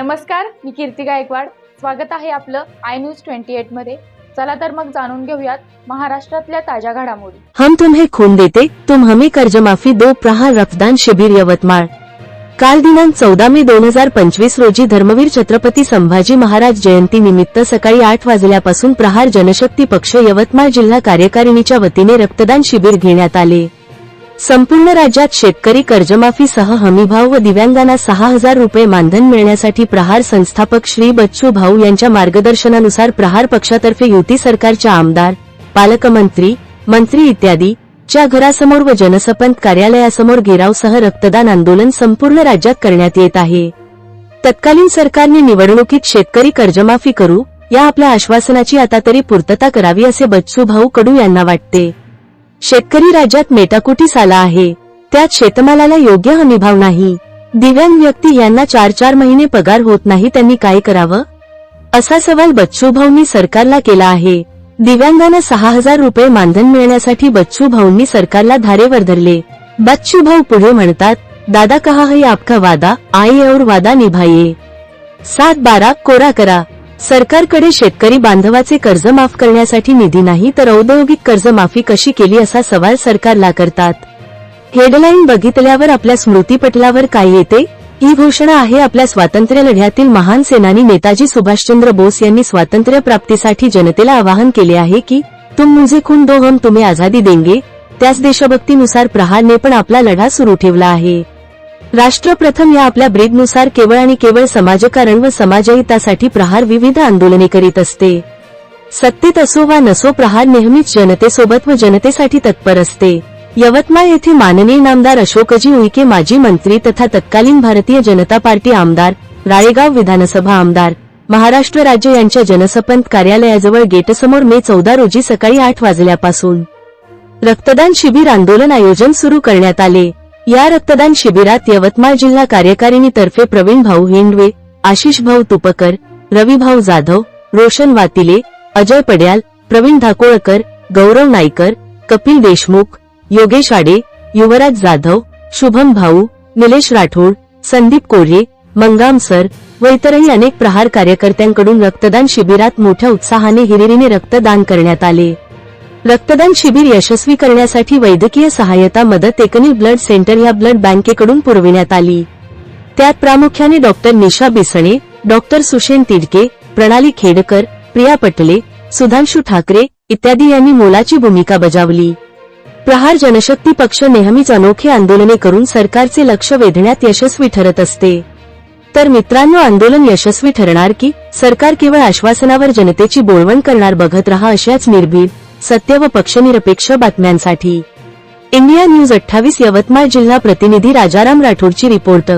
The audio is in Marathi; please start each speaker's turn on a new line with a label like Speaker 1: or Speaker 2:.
Speaker 1: नमस्कार मी कीर्ती गायकवाड. स्वागत आहे आपलं आय न्यूज ट्वेंटी एटमध्ये. चला तर मग जाणून घेऊयात महाराष्ट्रातल्या ताज्या घडामोडी.
Speaker 2: हम तुम्हें खून देते तुम हमें कर्ज माफी दो प्रहार रक्तदान शिबिर यवतमाळ. काल दिनांक चौदा मे दोन हजार पंचवीस रोजी धर्मवीर छत्रपती संभाजी महाराज जयंती निमित्त सकाळी आठ वाजल्यापासून प्रहार जनशक्ती पक्ष यवतमाळ जिल्हा कार्यकारिणीच्या वतीने रक्तदान शिबिर घेण्यात आले. संपूर्ण राज्यात शेतकरी कर्जमाफीसह हमीभाव व दिव्यांगांना सहा हजार रुपये मानधन मिळण्यासाठी प्रहार संस्थापक श्री बच्चू भाऊ यांच्या मार्गदर्शनानुसार प्रहार पक्षातर्फे युती सरकारच्या आमदार पालकमंत्री मंत्री इत्यादी च्या घरासमोर व जनसपंत कार्यालयासमोर गिरावसह रक्तदान आंदोलन संपूर्ण राज्यात करण्यात येत आहे. तत्कालीन सरकारने निवडणुकीत शेतकरी कर्जमाफी करू या आपल्या आश्वासनाची आता तरी पूर्तता करावी असे बच्चू भाऊ कडू यांना वाटते. शेतकरी राज्यात मेटाकुटीस आला आहे. त्यात शेतमालाला योग्य हमीभाव नाही. दिव्यांग व्यक्ती यांना चार चार महिने पगार होत नाही त्यांनी काय करावं? असा सवाल बच्चू भाऊंनी सरकारला केला आहे. दिव्यांगांना सहा हजार रुपये मानधन मिळण्यासाठी बच्चू भाऊंनी सरकारला धारेवर धरले बच्चू भाऊ पुढे म्हणतात दादा कहा है आपका वादा? आए और वादा निभाये सात बारा कोरा करा. सरकारकडे शेतकरी बांधवाचे कर्ज माफ करण्यासाठी निधी नाही तर औद्योगिक कर्ज माफी कशी केली असा सवाल सरकारला करतात हेडलाईन बघितल्यावर आपल्या स्मृतीपटलावर काय येते? ही घोषणा आहे आपल्या स्वातंत्र्य लढ्यातील महान सेनानी नेताजी सुभाषचंद्र बोस यांनी स्वातंत्र्य प्राप्तीसाठी जनतेला आवाहन केले आहे की तुम मुझे खून दो हम तुम्ही आझादी देंगे. त्याच देशभक्तीनुसार प्रहारने पण आपला लढा सुरू ठेवला आहे. राष्ट्र प्रथम या आपल्या ब्रीदनुसार केवळ आणि केवळ समाजकारण व समाजहितासाठी प्रहार विविध आंदोलने करीत असते. सत्तेत असो वा नसो प्रहार नेहमीच जनतेसोबत व जनतेसाठी तत्पर असते. यवतमाळ येथे माननीय नामदार अशोकजी उईके माजी मंत्री तथा तत्कालीन भारतीय जनता पार्टी आमदार राळेगाव विधानसभा आमदार महाराष्ट्र राज्य यांच्या जनसपंत कार्यालयाजवळ गेटसमोर मे चौदा रोजी सकाळी आठ वाजल्यापासून. रक्तदान शिबिर आंदोलन आयोजन सुरू करण्यात आले. या रक्तदान शिबिरात यवतमाळ जिल्हा कार्यकारिणीतर्फे प्रवीण भाऊ हिंडवे आशिष भाऊ तुपकर रविभाऊ जाधव रोशन वातिले अजय पड्याल प्रवीण धाकोळकर गौरव नाईकर कपिल देशमुख योगेश आडे युवराज जाधव शुभम भाऊ निलेश राठोड संदीप कोरे मंगाम सर व इतरही अनेक प्रहार कार्यकर्त्यांकडून रक्तदान शिबिरात मोठ्या उत्साहाने हिरिरीने रक्तदान करण्यात आले. रक्तदान शिबिर यशस्वी करण्यासाठी वैद्यकीय सहाय्यता मदत एकनिल ब्लड सेंटर या ब्लड बँकेकडून पुरविण्यात आली. त्यात प्रामुख्याने डॉक्टर निशा बिसणे डॉक्टर सुशेन तिडके प्रणाली खेडकर प्रिया पटले सुधांशु ठाकरे इत्यादी यांनी मोलाची भूमिका बजावली. प्रहार जनशक्ती पक्ष नेहमीच अनोखी आंदोलने करून सरकारचे लक्ष वेधण्यात यशस्वी ठरत असते. तर मित्रांनो आंदोलन यशस्वी ठरणार की सरकार केवळ आश्वासनावर जनतेची बोलवण करणार बघत रहा अशाच निर्भीड सत्य व पक्षनिरपेक्ष बातम्यांसाठी. इंडिया न्यूज अठ्ठावीस यवतमाळ जिल्हा प्रतिनिधी राजाराम राठोडची रिपोर्ट.